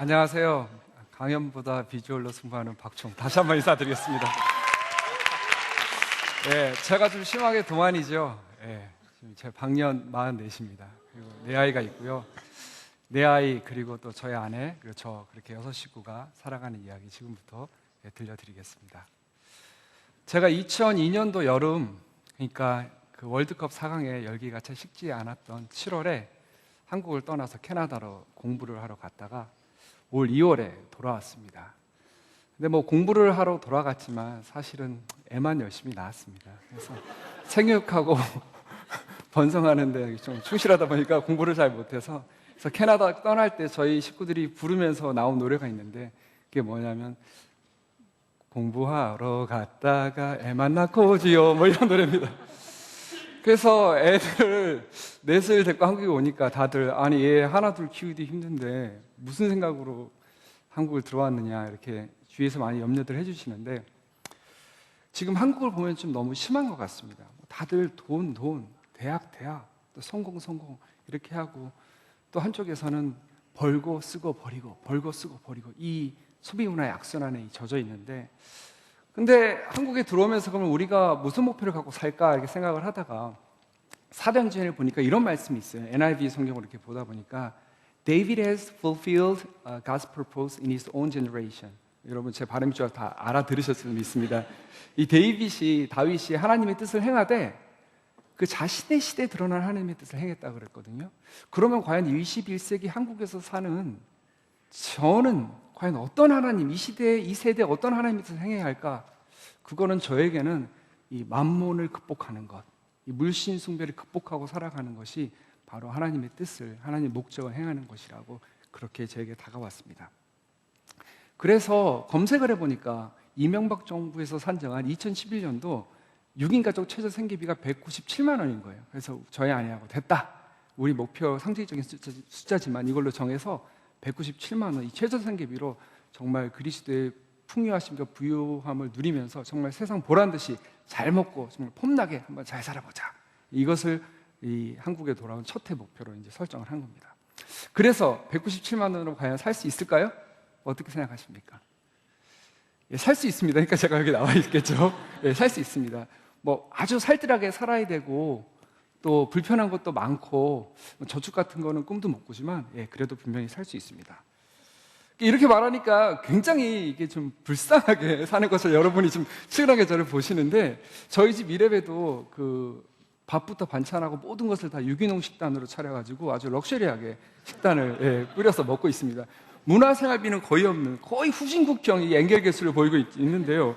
안녕하세요. 강연보다 비주얼로 승부하는 박총. 다시 한번 인사드리겠습니다. 예, 제가 좀 심하게 동안이죠. 예, 지금 제 방년 44입니다. 그리고 네 아이가 있고요. 네 아이 그리고 또 저희 아내 그리고 저 그렇게 여섯 식구가 살아가는 이야기 지금부터 예, 들려드리겠습니다. 제가 2002년도 여름 그러니까 그 월드컵 4강에 열기가 채 식지 않았던 7월에 한국을 떠나서 캐나다로 공부를 하러 갔다가 올 2월에 돌아왔습니다. 근데 뭐 공부를 하러 돌아갔지만 사실은 애만 열심히 낳았습니다. 그래서 생육하고 번성하는데 좀 충실하다 보니까 공부를 잘 못해서 그래서 캐나다 떠날 때 저희 식구들이 부르면서 나온 노래가 있는데 그게 뭐냐면 공부하러 갔다가 애만 낳고 오지요 뭐 이런 노래입니다. 그래서 애들 넷을 데리고 한국에 오니까 다들 아니 얘 하나 둘 키우기 힘든데 무슨 생각으로 한국을 들어왔느냐 이렇게 주위에서 많이 염려들 해주시는데 지금 한국을 보면 좀 너무 심한 것 같습니다. 다들 돈, 돈, 대학, 대학, 또 성공, 성공 이렇게 하고 또 한쪽에서는 벌고 쓰고 버리고 벌고 쓰고 버리고 이 소비 문화의 악순환에 젖어 있는데 근데 한국에 들어오면서 그러면 우리가 무슨 목표를 갖고 살까 이렇게 생각을 하다가 사도행전을 보니까 이런 말씀이 있어요. NIV 성경을 이렇게 보다 보니까 David has fulfilled uh, God's purpose in his own generation. 여러분 제 발음 줄 다 알아들으셨을 믿습니다. 이 데이빗이 다윗이 하나님의 뜻을 행하되 그 자신의 시대에 드러난 하나님의 뜻을 행했다 그랬거든요. 그러면 과연 21세기 한국에서 사는 저는 과연 어떤 하나님, 이 시대에, 이 세대에 어떤 하나님의 뜻을 행해야 할까? 그거는 저에게는 이 만몬을 극복하는 것, 이 물신 숭배를 극복하고 살아가는 것이 바로 하나님의 뜻을, 하나님의 목적을 행하는 것이라고 그렇게 저에게 다가왔습니다. 그래서 검색을 해보니까 이명박 정부에서 산정한 2011년도 6인 가족 최저 생계비가 197만 원인 거예요. 그래서 저희 아내하고 됐다. 우리 목표 상징적인 숫자, 지만 이걸로 정해서 197만 원 이 최저 생계비로 정말 그리스도의 풍요하심과 부유함을 누리면서 정말 세상 보란 듯이 잘 먹고 정말 폼나게 한번 잘 살아보자. 이것을 이 한국에 돌아온 첫해 목표로 이제 설정을 한 겁니다. 그래서 197만 원으로 과연 살 수 있을까요? 어떻게 생각하십니까? 예, 살 수 있습니다. 그러니까 제가 여기 나와 있겠죠. 예, 살 수 있습니다. 뭐 아주 살뜰하게 살아야 되고 또 불편한 것도 많고 뭐 저축 같은 거는 꿈도 못 꾸지만 예, 그래도 분명히 살 수 있습니다. 이렇게 말하니까 굉장히 이게 좀 불쌍하게 사는 것을 여러분이 좀 치근하게 저를 보시는데 저희 집 이래봬도 그 밥부터 반찬하고 모든 것을 다 유기농 식단으로 차려가지고 아주 럭셔리하게 식단을 예, 꾸려서 먹고 있습니다. 문화생활비는 거의 없는 거의 후진국형 개수를 보이고 있, 있는데요.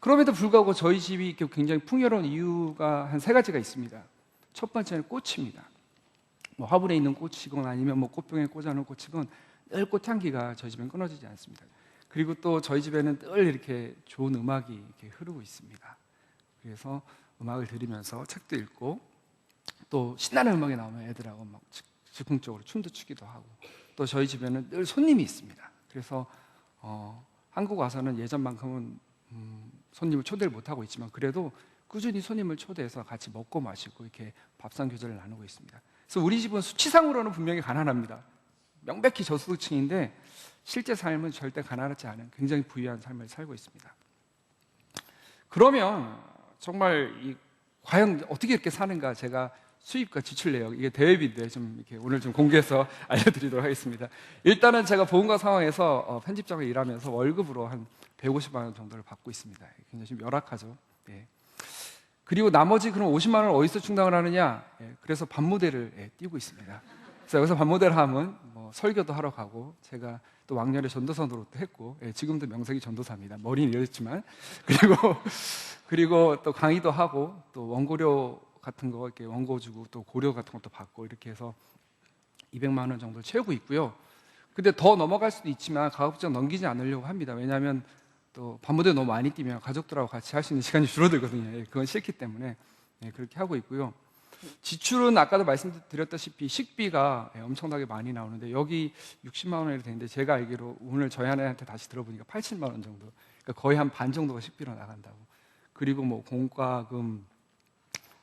그럼에도 불구하고 저희 집이 굉장히 풍요로운 이유가 한 세 가지가 있습니다. 첫 번째는 꽃입니다. 뭐 화분에 있는 꽃이건 아니면 뭐 꽃병에 꽂아놓은 꽃이건 늘 꽃향기가 저희 집엔 끊어지지 않습니다. 그리고 또 저희 집에는 늘 이렇게 좋은 음악이 이렇게 흐르고 있습니다. 그래서 음악을 들으면서 책도 읽고 또 신나는 음악이 나오면 애들하고 막 즉흥적으로 춤도 추기도 하고 또 저희 집에는 늘 손님이 있습니다. 그래서 어, 한국 와서는 예전만큼은 음, 손님을 초대를 못 하고 있지만 그래도 꾸준히 손님을 초대해서 같이 먹고 마시고 이렇게 밥상 교제를 나누고 있습니다. 그래서 우리 집은 수치상으로는 분명히 가난합니다. 명백히 저소득층인데 실제 삶은 절대 가난하지 않은 굉장히 부유한 삶을 살고 있습니다. 그러면 정말 이 과연 어떻게 이렇게 사는가 제가 수입과 지출 내역 이게 대회비인데 좀 이렇게 오늘 좀 공개해서 알려드리도록 하겠습니다. 일단은 제가 보험과 상황에서 어, 편집장을 일하면서 월급으로 한 150만 원 정도를 받고 있습니다. 굉장히 좀 열악하죠. 예. 그리고 나머지 그럼 50만 원을 어디서 충당을 하느냐? 예. 그래서 반모델을 예, 띄고 있습니다. 그래서 여기서 반모델 하면 뭐 설교도 하러 가고 제가 또 왕년에 전도사로 또 했고 예, 지금도 명색이 전도사입니다. 머리는 이랬지만 그리고 그리고 또 강의도 하고 또 원고료 같은 거 이렇게 원고 주고 또 고려 같은 것도 받고 이렇게 해서 200만 원 정도를 채우고 있고요. 근데 더 넘어갈 수도 있지만 가급적 넘기지 않으려고 합니다. 왜냐하면 또 밤무대 너무 많이 뛰면 가족들하고 같이 할 수 있는 시간이 줄어들거든요. 예, 그건 싫기 때문에 예, 그렇게 하고 있고요. 지출은 아까도 말씀드렸다시피 식비가 예, 엄청나게 많이 나오는데 여기 60만 원이 되는데 제가 알기로 오늘 저희 아내한테 다시 들어보니까 80만 원 정도. 그러니까 거의 한 반 정도가 식비로 나간다고. 그리고 뭐 공과금,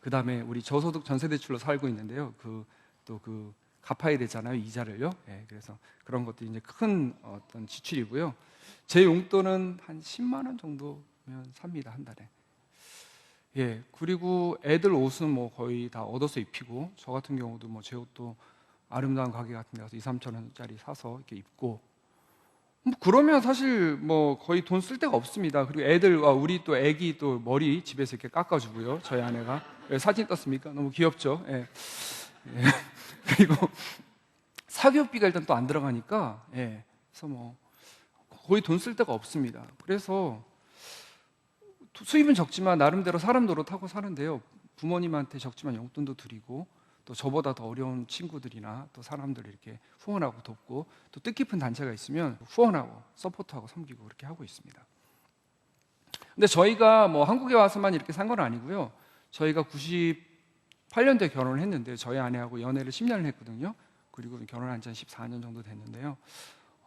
그 다음에 우리 저소득 전세 대출로 살고 있는데요. 그 또그 갚아야 되잖아요 이자를요. 예, 그래서 그런 것도 이제 큰 어떤 지출이고요. 제 용돈은 한 10만 원 정도면 삽니다 한 달에. 예, 그리고 애들 옷은 뭐 거의 다 얻어서 입히고 저 같은 경우도 뭐 제 옷도 아름다운 가게 같은 데 가서 2, 3천 원짜리 사서 이렇게 입고 뭐 그러면 사실 뭐 거의 돈 쓸 데가 없습니다. 그리고 애들 아, 우리 또 애기 또 머리 집에서 이렇게 깎아 주고요. 저희 아내가 예, 사진 떴습니까? 너무 귀엽죠. 예. 예. 그리고 사교육비가 일단 또 안 들어가니까 예. 그래서 뭐 거의 돈 쓸 데가 없습니다. 그래서 수입은 적지만 나름대로 사람 노릇하고 사는데요. 부모님한테 적지만 용돈도 드리고 또 저보다 더 어려운 친구들이나 또 사람들을 이렇게 후원하고 돕고 또 뜻깊은 단체가 있으면 후원하고 서포트하고 섬기고 그렇게 하고 있습니다. 근데 저희가 뭐 한국에 와서만 이렇게 산 건 아니고요. 저희가 98년도에 결혼을 했는데 저희 아내하고 연애를 10년을 했거든요. 그리고 결혼한 지 한 14년 정도 됐는데요.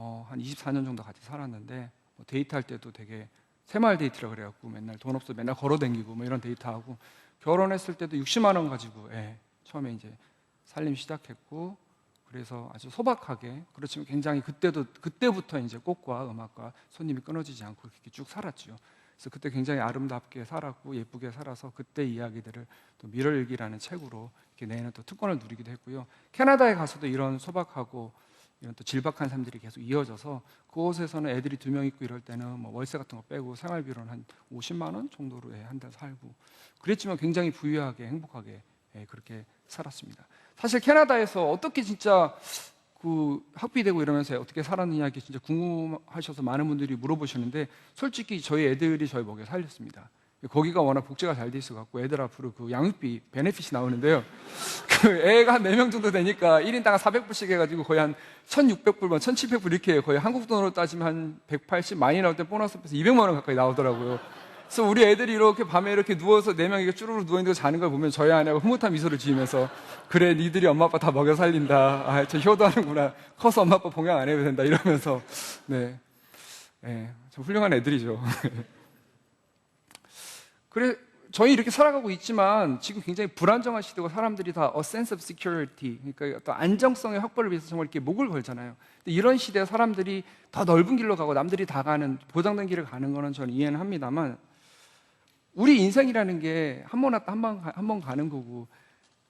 어, 한 24년 정도 같이 살았는데 뭐 데이트할 때도 되게 새마을 데이트라 그래갖고 맨날 돈 없어 맨날 걸어댕기고 뭐 이런 데이트하고 결혼했을 때도 60만 원 가지고 예, 처음에 이제 살림 시작했고 그래서 아주 소박하게 그렇지만 굉장히 그때도 그때부터 이제 꽃과 음악과 손님이 끊어지지 않고 그렇게 쭉 살았죠. 그래서 그때 굉장히 아름답게 살았고 예쁘게 살아서 그때 이야기들을 또 미러일기라는 책으로 이렇게 내는 또 특권을 누리기도 했고요. 캐나다에 가서도 이런 소박하고 이런 또 질박한 삶들이 계속 이어져서 그곳에서는 애들이 두 명 있고 이럴 때는 뭐 월세 같은 거 빼고 생활비로는 한 50만 원 정도로 예, 한달 살고 그랬지만 굉장히 부유하게 행복하게 예, 그렇게 살았습니다. 사실 캐나다에서 어떻게 진짜 그 학비 되고 이러면서 어떻게 살았느냐 이게 진짜 궁금하셔서 많은 분들이 물어보시는데 솔직히 저희 애들이 저희 먹여 살렸습니다. 거기가 워낙 복지가 잘 돼 있어 갖고 애들 앞으로 그 양육비 베네핏이 나오는데요. 그 애가 한 4명 정도 되니까 1인당 400불씩 해 가지고 거의 한 1600불, 1700불 이렇게 거의 한국 돈으로 따지면 한 180 많이 나올 때 보너스 빼서 200만 원 가까이 나오더라고요. 그래서 우리 애들이 이렇게 밤에 이렇게 누워서 4명이 이렇게 쭈르르 누워있는 거 자는 걸 보면 저희 아내가 흐뭇한 미소를 지으면서 그래 니들이 엄마 아빠 다 먹여 살린다. 아, 저 효도하는구나. 커서 엄마 아빠 봉양 안 해도 된다. 이러면서 네. 네, 좀 훌륭한 애들이죠. 그래 저희 이렇게 살아가고 있지만 지금 굉장히 불안정한 시대고 사람들이 다 a sense of security 그러니까 어떤 안정성의 확보를 위해서 정말 이렇게 목을 걸잖아요. 이런 시대에 사람들이 더 넓은 길로 가고 남들이 다 가는 보장된 길을 가는 거는 저는 이해는 합니다만 우리 인생이라는 게 한 번 왔다 한번 한번 가는 거고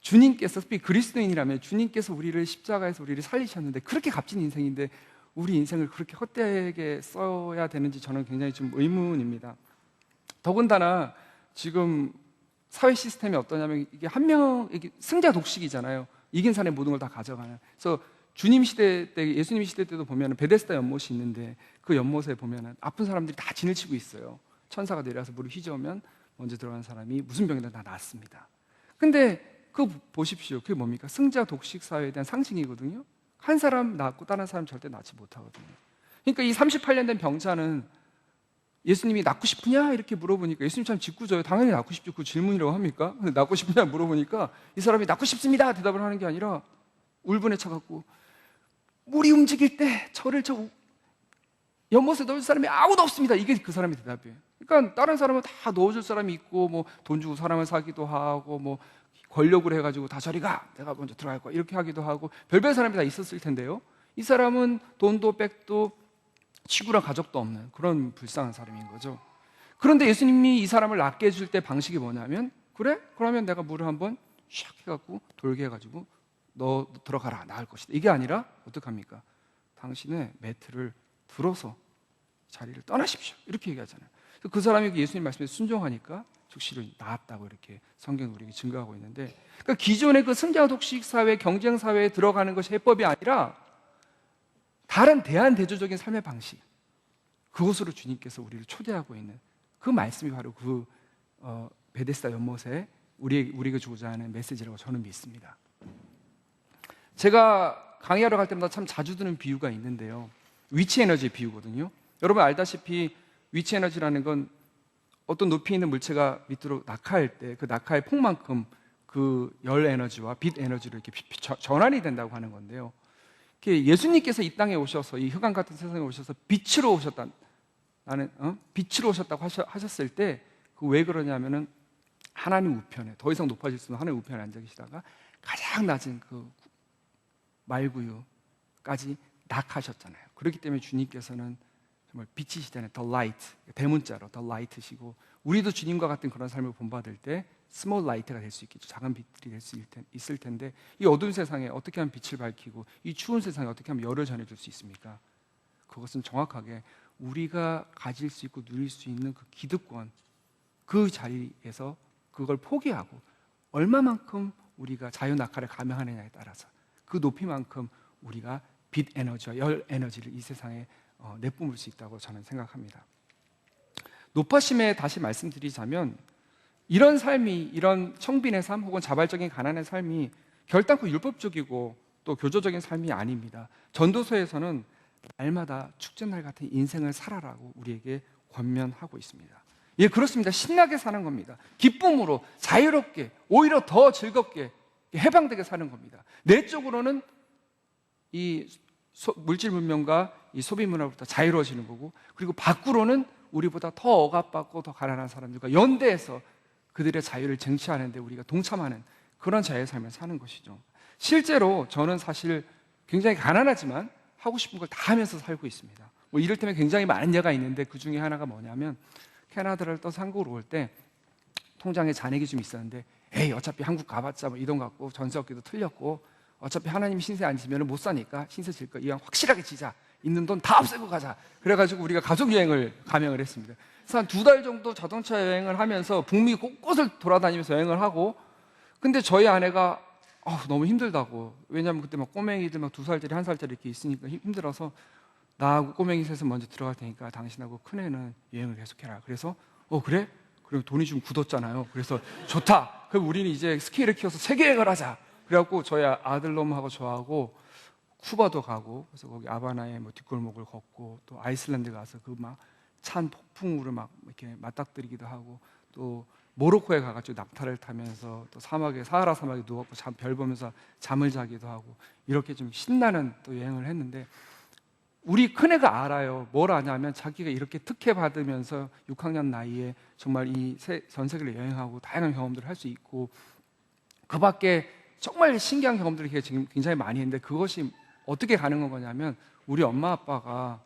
주님께서 특히 그리스도인이라면 주님께서 우리를 십자가에서 우리를 살리셨는데 그렇게 값진 인생인데 우리 인생을 그렇게 헛되게 써야 되는지 저는 굉장히 좀 의문입니다. 더군다나 지금 사회 시스템이 어떠냐면 이게 한 명, 이게 승자 독식이잖아요. 이긴 사람의 모든 걸 다 가져가는. 그래서 주님 시대 때, 예수님 시대 때도 보면 베데스다 연못이 있는데 그 연못에 보면 아픈 사람들이 다 진을 치고 있어요. 천사가 내려와서 물을 휘저으면 먼저 들어간 사람이 무슨 병이든 다 낫습니다. 근데 그 보십시오. 그게 뭡니까? 승자 독식 사회에 대한 상징이거든요. 한 사람 낫고 다른 사람 절대 낫지 못하거든요. 그러니까 이 38년 된 병자는 예수님이 낳고 싶으냐 이렇게 물어보니까 예수님 참 짓궂어요. 당연히 낳고 싶죠. 그 질문이라고 합니까? 근데 낳고 싶으냐 물어보니까 이 사람이 낳고 싶습니다 대답을 하는 게 아니라 울분에 차갖고 물이 움직일 때 저를 저 연못에 넣을 사람이 아무도 없습니다. 이게 그 사람의 대답이에요. 그러니까 다른 사람은 다 넣어줄 사람이 있고 뭐 돈 주고 사람을 사기도 하고 뭐 권력을 해가지고 다 저리 가 내가 먼저 들어갈 거야 이렇게 하기도 하고 별별 사람이 다 있었을 텐데요. 이 사람은 돈도 백도 친구랑 가족도 없는 그런 불쌍한 사람인 거죠. 그런데 예수님이 이 사람을 낫게 해줄 때 방식이 뭐냐면 그래? 그러면 내가 물을 한번 샥 해갖고 돌게 해가지고 너 들어가라 나을 것이다. 이게 아니라 어떡합니까? 당신의 매트를 들어서 자리를 떠나십시오. 이렇게 얘기하잖아요. 그 사람이 예수님 말씀에 순종하니까 즉시로 나았다고 이렇게 성경 우리에게 증거하고 있는데 그러니까 기존의 그 승자 독식 사회, 경쟁 사회에 들어가는 것이 해법이 아니라 다른 대한대조적인 삶의 방식 그곳으로 주님께서 우리를 초대하고 있는 그 말씀이 바로 그 어, 베데스다 연못에 우리 우리가 주고자 하는 메시지라고 저는 믿습니다. 제가 강의하러 갈 때마다 참 자주 드는 비유가 있는데요. 위치 에너지 비유거든요. 여러분 알다시피 위치 에너지라는 건 어떤 높이 있는 물체가 밑으로 낙하할 때 그 낙하의 폭만큼 그 열 에너지와 빛 에너지로 이렇게 전환이 된다고 하는 건데요. 예수님께서 이 땅에 오셔서 이 흑암 같은 세상에 오셔서 빛으로 오셨다. 나는 어? 빛으로 오셨다고 하셨 을 때 그 왜 그러냐면은 하나님 우편에 더 이상 높아질 수 없는 하나님 우편에 앉아 계시다가 가장 낮은 그 말구유까지 낙하셨잖아요. 그렇기 때문에 주님께서는 정말 빛이시잖아요. The light 대문자로 the light시고 우리도 주님과 같은 그런 삶을 본받을 때 small light가 될 수 있겠죠. 작은 빛들이 될 수 있을 텐데 이 어두운 세상에 어떻게 하면 빛을 밝히고 이 추운 세상에 어떻게 하면 열을 전해줄 수 있습니까? 그것은 정확하게 우리가 가질 수 있고 누릴 수 있는 그 기득권 그 자리에서 그걸 포기하고 얼마만큼 우리가 자유 낙하를 감행하느냐에 따라서 그 높이만큼 우리가 빛 에너지와 열 에너지를 이 세상에 어, 내뿜을 수 있다고 저는 생각합니다. 높아심에 다시 말씀드리자면 이런 삶이 이런 청빈의 삶 혹은 자발적인 가난의 삶이 결단코 율법적이고 또 교조적인 삶이 아닙니다. 전도서에서는 날마다 축제날 같은 인생을 살아라고 우리에게 권면하고 있습니다. 예, 그렇습니다. 신나게 사는 겁니다. 기쁨으로 자유롭게 오히려 더 즐겁게 해방되게 사는 겁니다. 내적으로는 이 소, 물질 문명과 이 소비 문화부터 자유로워지는 거고 그리고 밖으로는 우리보다 더 억압받고 더 가난한 사람들과 연대해서 그들의 자유를 쟁취하는데 우리가 동참하는 그런 자유의 삶을 사는 것이죠. 실제로 저는 사실 굉장히 가난하지만 하고 싶은 걸 다 하면서 살고 있습니다. 뭐 이럴 때면 굉장히 많은 예가 있는데 그 중에 하나가 뭐냐면 캐나다를 떠서 한국으로 올 때 통장에 잔액이 좀 있었는데 에이 어차피 한국 가봤자 뭐 이동 갖고 전세 얻기도 틀렸고 어차피 하나님 신세 안 지면 못 사니까 신세 질거 이왕 확실하게 지자 있는 돈 다 없애고 가자. 그래가지고 우리가 가족 여행을 감행을 했습니다. 그래서 한 두 달 정도 자동차 여행을 하면서 북미 곳곳을 돌아다니면서 여행을 하고 근데 저희 아내가 어, 너무 힘들다고. 왜냐하면 그때 막 꼬맹이들 막 두 살짜리 한 살짜리 이렇게 있으니까 힘- 힘들어서 나하고 꼬맹이 셋은 먼저 들어갈 테니까 당신하고 큰 애는 여행을 계속해라. 그래서 어 그래? 그럼 돈이 좀 굳었잖아요. 그래서 좋다. 그럼 우리는 이제 스케일을 키워서 세계 여행을 하자. 그래갖고 저희 아들 놈하고 저하고 쿠바도 가고 그래서 거기 아바나의 뭐 뒷골목을 걷고 또 아이슬란드 가서 그 막 찬 폭풍우를 막 이렇게 맞닥뜨리기도 하고 또 모로코에 가가지고 낙타를 타면서 또 사막에 사하라 사막에 누워서 잠, 별 보면서 잠을 자기도 하고 이렇게 좀 신나는 또 여행을 했는데 우리 큰애가 알아요. 뭘 아냐면 자기가 이렇게 특혜 받으면서 6학년 나이에 정말 이 전 세계를 여행하고 다양한 경험들을 할 수 있고 그 밖에 정말 신기한 경험들을 지금 굉장히 많이 했는데 그것이 어떻게 가능한 거냐면 우리 엄마 아빠가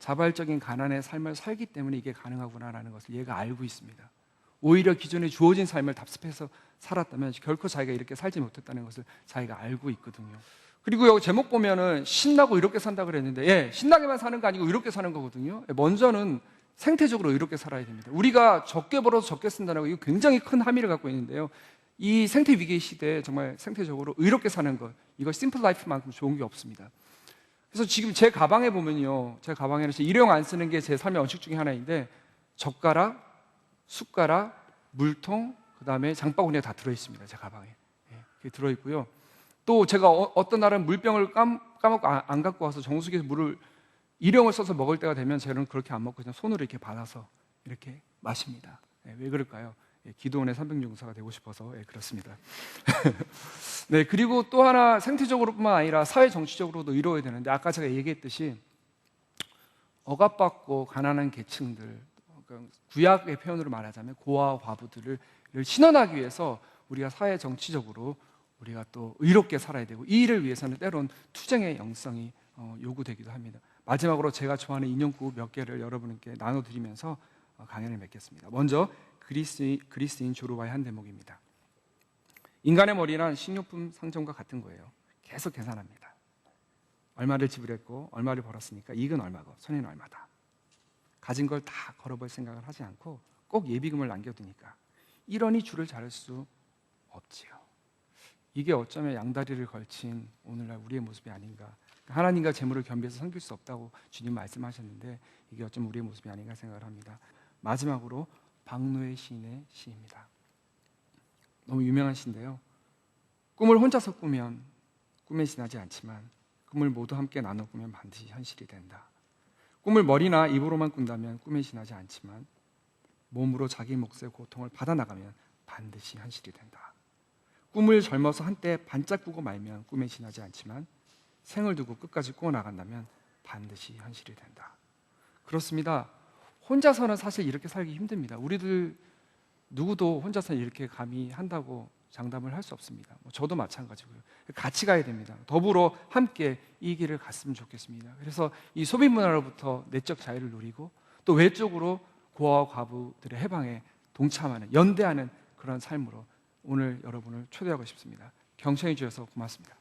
자발적인 가난의 삶을 살기 때문에 이게 가능하구나라는 것을 얘가 알고 있습니다. 오히려 기존에 주어진 삶을 답습해서 살았다면 결코 자기가 이렇게 살지 못했다는 것을 자기가 알고 있거든요. 그리고 여기 제목 보면은 신나고 이렇게 산다 그랬는데 예, 신나게만 사는 거 아니고 이렇게 사는 거거든요. 예, 먼저는 생태적으로 이렇게 살아야 됩니다. 우리가 적게 벌어서 적게 쓴다는 거 이거 굉장히 큰 함의를 갖고 있는데요. 이 생태 위기 시대에 정말 생태적으로 의롭게 사는 것 이거 심플 라이프만큼 좋은 게 없습니다. 그래서 지금 제 가방에 보면요, 제 가방에는 제 일회용 안 쓰는 게 제 삶의 원칙 중에 하나인데 젓가락, 숟가락, 물통, 그 다음에 장바구니가 다 들어 있습니다. 제 가방에 예, 들어 있고요. 또 제가 어, 떤 날은 물병을 깜, 까먹고 안, 안 갖고 와서 정수기에서 물을 일용을 써서 먹을 때가 되면 저는 그렇게 안 먹고 그냥 손으로 이렇게 받아서 이렇게 마십니다. 예, 왜 그럴까요? 예, 기도원의 300용사가 되고 싶어서 예, 그렇습니다. 네, 그리고 또 하나 생태적으로뿐만 아니라 사회 정치적으로도 이루어야 되는데 아까 제가 얘기했듯이 억압받고 가난한 계층들 그러니까 구약의 표현으로 말하자면 고아와 과부들을 신원하기 위해서 우리가 사회 정치적으로 우리가 또 의롭게 살아야 되고 이 일을 위해서는 때론 투쟁의 영성이 어, 요구되기도 합니다. 마지막으로 제가 좋아하는 인용구 몇 개를 여러분께 나눠드리면서 어, 강연을 맺겠습니다. 먼저 그리스인, 그리스인 조르바의 한 대목입니다. 인간의 머리란 식료품 상점과 같은 거예요. 계속 계산합니다. 얼마를 지불했고 얼마를 벌었으니까 이익은 얼마고 손해는 얼마다. 가진 걸 다 걸어볼 생각을 하지 않고 꼭 예비금을 남겨두니까 이러니 줄을 자를 수 없지요. 이게 어쩌면 양다리를 걸친 오늘날 우리의 모습이 아닌가. 하나님과 재물을 겸비해서 섬길 수 없다고 주님 말씀하셨는데 이게 어쩌면 우리의 모습이 아닌가 생각을 합니다. 마지막으로 박노의 시인의 시입니다. 너무 유명한 시인데요. 꿈을 혼자서 꾸면 꿈에 지나지 않지만 꿈을 모두 함께 나눠 꾸면 반드시 현실이 된다. 꿈을 머리나 입으로만 꾼다면 꿈에 지나지 않지만 몸으로 자기 몫의 고통을 받아 나가면 반드시 현실이 된다. 꿈을 젊어서 한때 반짝 꾸고 말면 꿈에 지나지 않지만 생을 두고 끝까지 꾸어 나간다면 반드시 현실이 된다. 그렇습니다. 혼자서는 사실 이렇게 살기 힘듭니다. 우리들 누구도 혼자서 이렇게 감히 한다고 장담을 할 수 없습니다. 뭐 저도 마찬가지고요. 같이 가야 됩니다. 더불어 함께 이 길을 갔으면 좋겠습니다. 그래서 이 소비 문화로부터 내적 자유를 누리고 또 외적으로 고아와 과부들의 해방에 동참하는 연대하는 그런 삶으로 오늘 여러분을 초대하고 싶습니다. 경청해 주셔서 고맙습니다.